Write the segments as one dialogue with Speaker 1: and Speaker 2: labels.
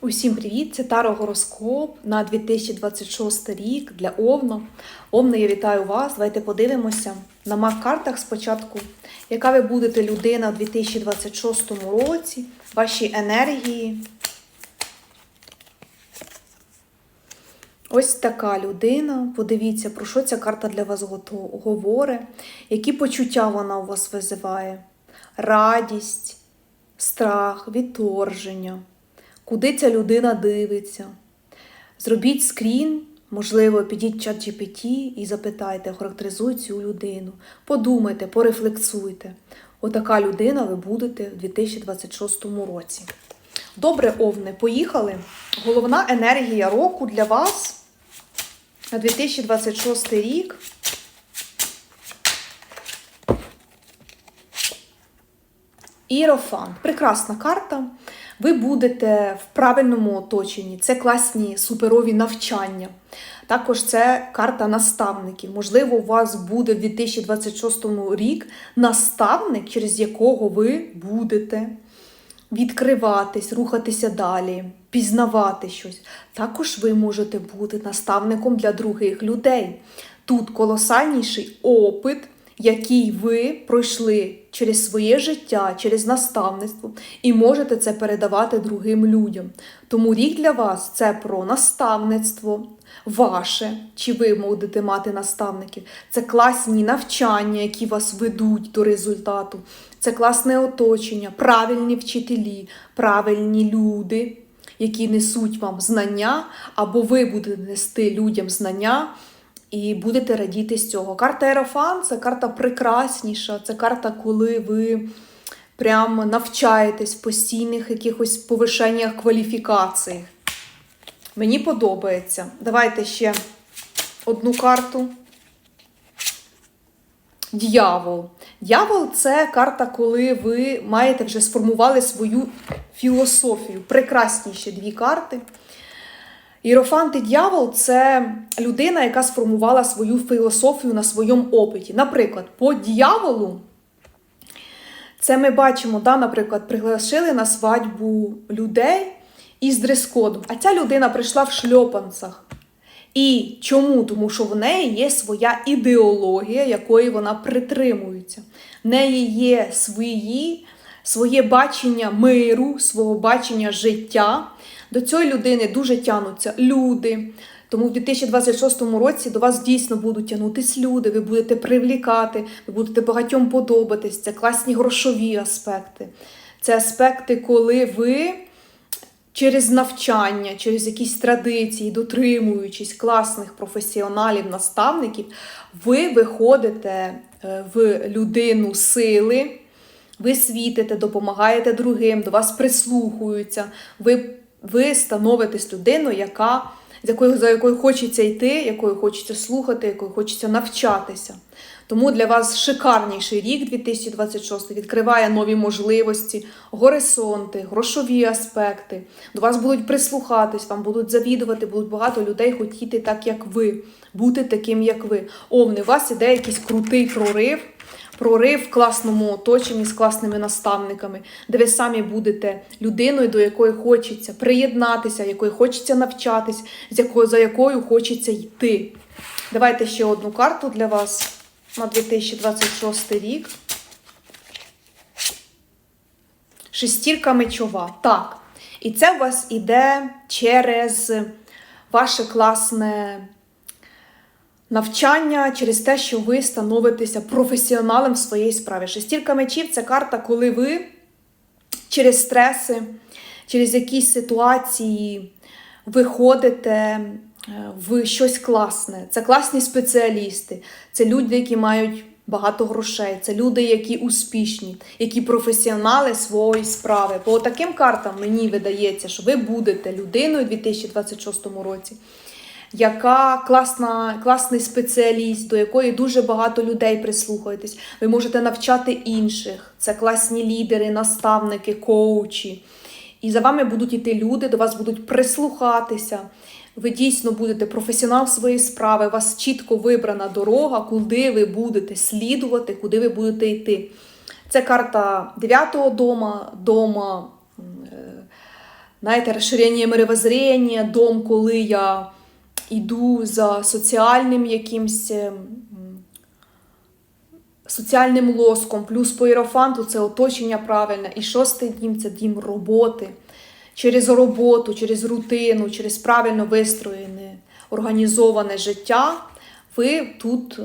Speaker 1: Усім привіт! Це Таро Гороскоп на 2026 рік для Овна. Овна, я вітаю вас. Давайте подивимося на маг-картах спочатку, яка ви будете людина у 2026 році, ваші енергії. Ось така людина. Подивіться, про що ця карта для вас говорить, які почуття вона у вас визиває. Радість, страх, відторження куди ця людина дивиться. Зробіть скрін, можливо, підіть в GPT і запитайте, характеризуй цю людину. Подумайте, порефлексуйте. Отака людина ви будете в 2026 році. Добре, Овне, поїхали. Головна енергія року для вас на 2026 рік. Іерофант. Прекрасна карта. Ви будете в правильному оточенні. Це класні суперові навчання. Також це карта наставників. Можливо, у вас буде в 2026 рік наставник, через якого ви будете відкриватись, рухатися далі, пізнавати щось. Також ви можете бути наставником для других людей. Тут колосальніший опит, який ви пройшли через своє життя, через наставництво, і можете це передавати другим людям. Тому рік для вас це про наставництво ваше, чи ви будете мати наставників. Це класні навчання, які вас ведуть до результату. Це класне оточення, правильні вчителі, правильні люди, які несуть вам знання, або ви будете нести людям знання. І будете радіти з цього. Карта Ерофан це карта прекрасніша, це карта, коли ви прям навчаєтесь в постійних якихось повишеннях кваліфікацій. Мені подобається. Давайте ще одну карту. Д'явол. Д'явол це карта, коли ви маєте вже сформували свою філософію. Прекрасніші дві карти. Іерофант і дьявол це людина, яка сформувала свою філософію на своєму опиті. Наприклад, по дьяволу, це ми бачимо, да, наприклад, приглашили на свадьбу людей із дрес-кодом, а ця людина прийшла в шльопанцях. І чому? Тому що в неї є своя ідеологія, якої вона притримується. В неї є свої, своє бачення миру, свого бачення життя. До цієї людини дуже тянуться люди. Тому в 2026 році до вас дійсно будуть тягнутись люди, ви будете привлікати, ви будете багатьом подобатись. Це класні грошові аспекти. Це аспекти, коли ви через навчання, через якісь традиції, дотримуючись класних професіоналів, наставників, ви виходите е, в людину сили, ви світите, допомагаєте другим, до вас прислухаються. ви ви становитесь людиною, яка, з якою, за якою хочеться йти, якою хочеться слухати, якою хочеться навчатися. Тому для вас шикарніший рік 2026 відкриває нові можливості, горизонти, грошові аспекти. До вас будуть прислухатись, вам будуть завідувати, будуть багато людей хотіти так, як ви, бути таким, як ви. Овни, у вас іде якийсь крутий прорив прорив в класному оточенні з класними наставниками, де ви самі будете людиною, до якої хочеться приєднатися, якої хочеться навчатись, з якою, за якою хочеться йти. Давайте ще одну карту для вас на 2026 рік. Шестірка мечова. Так. І це у вас іде через ваше класне навчання через те, що ви становитеся професіоналом в своїй справі. Шестірка мечів це карта, коли ви через стреси, через якісь ситуації виходите е, в щось класне. Це класні спеціалісти, це люди, які мають багато грошей, це люди, які успішні, які професіонали своєї справи. По таким картам мені видається, що ви будете людиною у 2026 році яка класна, класний спеціаліст, до якої дуже багато людей прислухаєтесь. Ви можете навчати інших. Це класні лідери, наставники, коучі. І за вами будуть йти люди, до вас будуть прислухатися. Ви дійсно будете професіонал своєї справи, у вас чітко вибрана дорога, куди ви будете слідувати, куди ви будете йти. Це карта 9-го дома, дома знаєте, розширення мировоззрення, дом, коли я йду за соціальним якимсь. ем, соціальним лоском, плюс по іерофанту це оточення правильне. І шостий дім це дім роботи. Через роботу, через рутину, через правильно вистроєне, організоване життя. Ви тут е,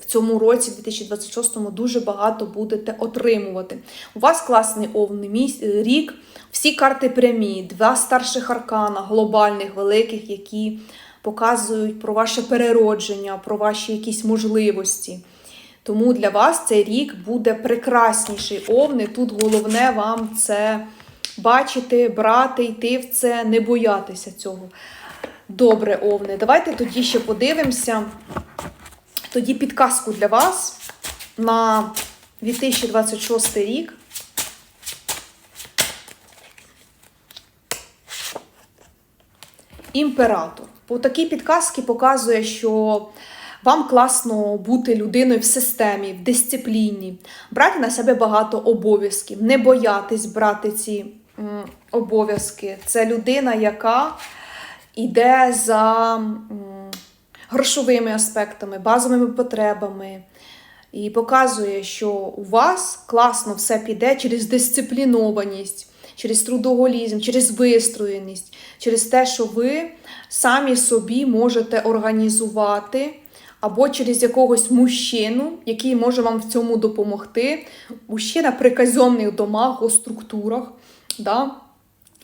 Speaker 1: в цьому році, 2026-му, дуже багато будете отримувати. У вас класний овний е, рік, всі карти прямі, два старших аркана, глобальних, великих, які показують про ваше переродження, про ваші якісь можливості. Тому для вас цей рік буде прекрасніший овни. Тут головне вам це бачити, брати, йти в це, не боятися цього. Добре, овни. Давайте тоді ще подивимося. Тоді підказку для вас на 2026 рік. Імператор. По такій підказці показує, що вам класно бути людиною в системі, в дисципліні, брати на себе багато обов'язків, не боятись брати ці обов'язки. Це людина, яка йде за грошовими аспектами, базовими потребами. І показує, що у вас класно все піде через дисциплінованість, через трудоголізм, через вистроєність, через те, що ви самі собі можете організувати, або через якогось мужчину, який може вам в цьому допомогти. Мужчина при казенних домах, у структурах, да?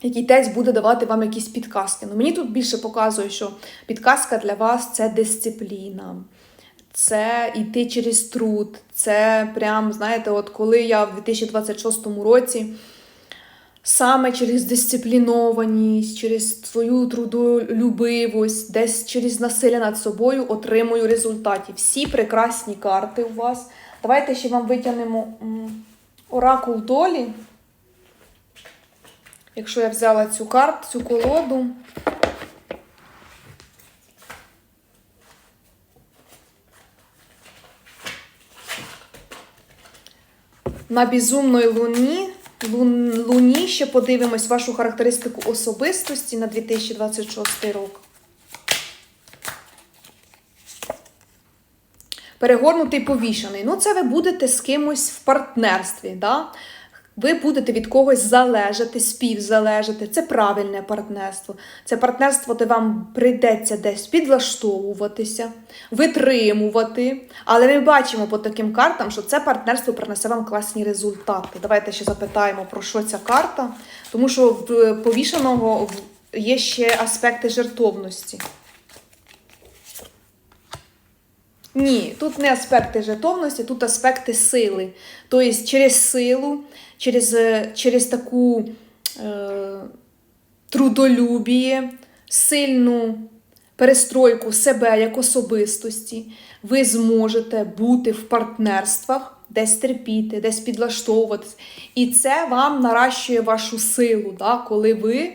Speaker 1: який теж буде давати вам якісь підказки. Ну, мені тут більше показує, що підказка для вас це дисципліна. Це йти через труд. Це прям, знаєте, от коли я в 2026 році саме через дисциплінованість, через свою трудолюбивість, десь через насилля над собою отримую результатів. Всі прекрасні карти у вас. Давайте ще вам витягнемо оракул долі. Якщо я взяла цю карту, цю колоду. На безумної луні, лун, луні ще подивимось вашу характеристику особистості на 2026 рік. Перегорнутий повішений. Ну, це ви будете з кимось в партнерстві. Да? Ви будете від когось залежати, співзалежати. Це правильне партнерство. Це партнерство, де вам прийдеться десь підлаштовуватися, витримувати. Але ми бачимо по таким картам, що це партнерство принесе вам класні результати. Давайте ще запитаємо, про що ця карта. Тому що в повішеного є ще аспекти жертовності. Ні, тут не аспекти жертовності, тут аспекти сили. Тобто через силу, через, е, через таку е, трудолюбіє, сильну перестройку себе як особистості, ви зможете бути в партнерствах, десь терпіти, десь підлаштовуватись. І це вам наращує вашу силу, да, коли ви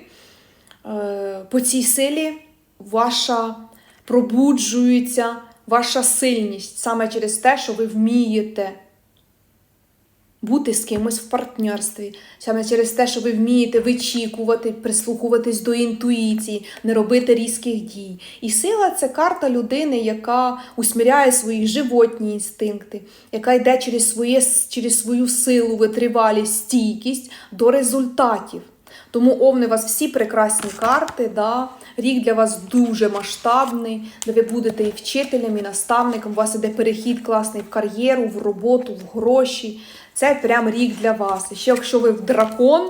Speaker 1: е, по цій силі ваша пробуджується ваша сильність саме через те, що ви вмієте бути з кимось в партнерстві, саме через те, що ви вмієте вичікувати, прислухуватись до інтуїції, не робити різких дій. І сила це карта людини, яка усміряє свої животні інстинкти, яка йде через, своє, через свою силу, витривалість, стійкість до результатів. Тому овни у вас всі прекрасні карти. Да? Рік для вас дуже масштабний, де ви будете і вчителем, і наставником. У вас іде перехід класний в кар'єру, в роботу, в гроші. Це прям рік для вас. І ще якщо ви в дракон,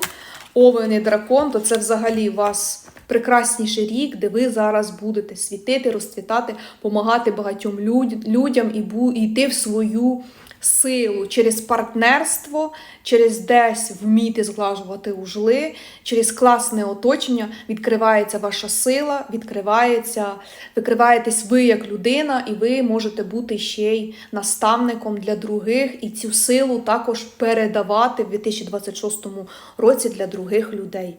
Speaker 1: овен і дракон, то це взагалі у вас прекрасніший рік, де ви зараз будете світити, розцвітати, допомагати багатьом людям і йти в свою силу через партнерство, через десь вміти зглажувати ужли, через класне оточення відкривається ваша сила, відкривається, викриваєтесь ви як людина, і ви можете бути ще й наставником для других, і цю силу також передавати в 2026 році для других людей.